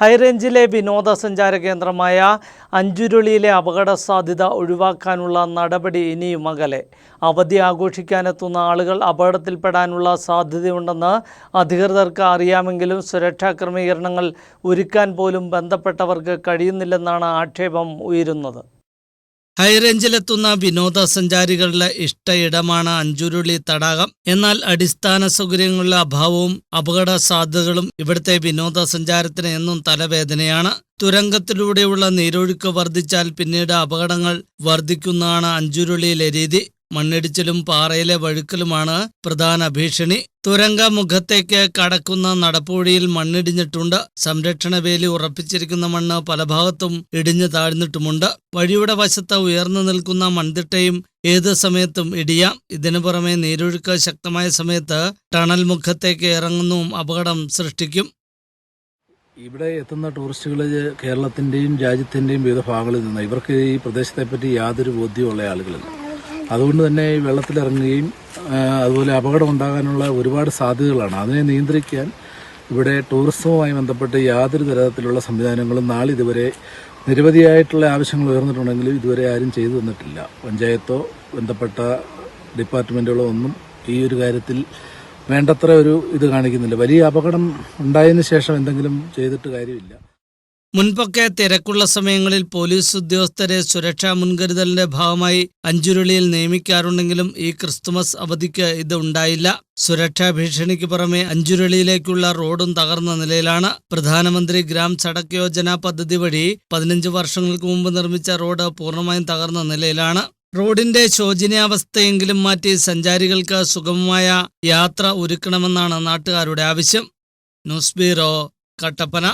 ഹൈറേഞ്ചിലെ വിനോദസഞ്ചാര കേന്ദ്രമായ അഞ്ചുരുളിയിലെ അപകട സാധ്യത ഒഴിവാക്കാനുള്ള നടപടി ഇനിയും അകലെ. അവധി ആഘോഷിക്കാനെത്തുന്ന ആളുകൾ അപകടത്തിൽപ്പെടാനുള്ള സാധ്യതയുണ്ടെന്ന് അധികൃതർക്ക് അറിയാമെങ്കിലും സുരക്ഷാ ക്രമീകരണങ്ങൾ ഒരുക്കാൻ പോലും ബന്ധപ്പെട്ടവർക്ക് കഴിയുന്നില്ലെന്നാണ് ആക്ഷേപം ഉയരുന്നത്. ഹൈറേഞ്ചിലെത്തുന്ന വിനോദസഞ്ചാരികളുടെ ഇഷ്ടയിടമാണ് അഞ്ചുരുളി തടാകം. എന്നാൽ അടിസ്ഥാന സൗകര്യങ്ങളുടെ അഭാവവും അപകട സാധ്യതകളും ഇവിടുത്തെ വിനോദസഞ്ചാരത്തിന് എന്നും തലവേദനയാണ്. തുരങ്കത്തിലൂടെയുള്ള നീരൊഴുക്ക് വർദ്ധിച്ചാൽ പിന്നീട് അപകടങ്ങൾ വർദ്ധിക്കുന്നതാണ് അഞ്ചുരുളിയിലെ രീതി. മണ്ണിടിച്ചിലും പാറയിലെ വഴുക്കലുമാണ് പ്രധാന ഭീഷണി. തുരങ്ക മുഖത്തേക്ക് കടക്കുന്ന നടപ്പുവഴിയിൽ മണ്ണിടിഞ്ഞിട്ടുണ്ട്. സംരക്ഷണ വേലി ഉറപ്പിച്ചിരിക്കുന്ന മണ്ണ് പല ഭാഗത്തും ഇടിഞ്ഞു താഴ്ന്നിട്ടുമുണ്ട്. വഴിയുടെ വശത്ത് ഉയർന്നു നിൽക്കുന്ന മൺതിട്ടയും ഏത് സമയത്തും ഇടിയാം. ഇതിനു പുറമെ നീരൊഴുക്ക് ശക്തമായ സമയത്ത് ടണൽ മുഖത്തേക്ക് ഇറങ്ങുന്നതും അപകടം സൃഷ്ടിക്കും. ഇവിടെ എത്തുന്ന ടൂറിസ്റ്റുകൾ കേരളത്തിന്റെയും രാജ്യത്തിന്റെയും വിവിധ ഭാഗങ്ങളിൽ നിന്ന് ഇവർക്ക് ഈ പ്രദേശത്തെ പറ്റി യാതൊരു ബോധ്യമുള്ള ആളുകളല്ല. അതുകൊണ്ട് തന്നെ ഈ വെള്ളത്തിലിറങ്ങുകയും അതുപോലെ അപകടം ഉണ്ടാകാനുള്ള ഒരുപാട് സാധ്യതകളാണ്. അതിനെ നിയന്ത്രിക്കാൻ ഇവിടെ ടൂറിസവുമായി ബന്ധപ്പെട്ട് യാതൊരു തരത്തിലുള്ള സംവിധാനങ്ങളും നാളെ ഇതുവരെ നിരവധിയായിട്ടുള്ള ആവശ്യങ്ങൾ ഉയർന്നിട്ടുണ്ടെങ്കിലും ഇതുവരെ ആരും ചെയ്തു തന്നിട്ടില്ല. പഞ്ചായത്തോ ബന്ധപ്പെട്ട ഡിപ്പാർട്ട്മെന്റുകളോ ഒന്നും ഈ ഒരു കാര്യത്തിൽ വേണ്ടത്ര ഒരു ഇത് കാണിക്കുന്നില്ല. വലിയ അപകടം ഉണ്ടായതിനു ശേഷം എന്തെങ്കിലും ചെയ്തിട്ട് കാര്യമില്ല. മുൻപൊക്കെ തിരക്കുള്ള സമയങ്ങളിൽ പോലീസ് ഉദ്യോഗസ്ഥരെ സുരക്ഷാ മുൻകരുതലിന്റെ ഭാഗമായി അഞ്ചുരുളിയിൽ നിയമിക്കാറുണ്ടെങ്കിലും ഈ ക്രിസ്തുമസ് അവധിക്ക് ഇത് ഉണ്ടായില്ല. സുരക്ഷാ ഭീഷണിക്ക് പുറമെ അഞ്ചുരുളിയിലേക്കുള്ള റോഡും തകർന്ന നിലയിലാണ് പ്രധാനമന്ത്രി ഗ്രാം സഡക് യോജന പദ്ധതി വഴി പതിനഞ്ച് വർഷങ്ങൾക്ക് മുമ്പ് നിർമ്മിച്ച റോഡ് പൂർണമായും തകർന്ന നിലയിലാണ്. റോഡിന്റെ ശോചനീയാവസ്ഥയെങ്കിലും മാറ്റി സഞ്ചാരികൾക്ക് സുഗമമായ യാത്ര ഒരുക്കണമെന്നാണ് നാട്ടുകാരുടെ ആവശ്യം. News bureau Kattappana.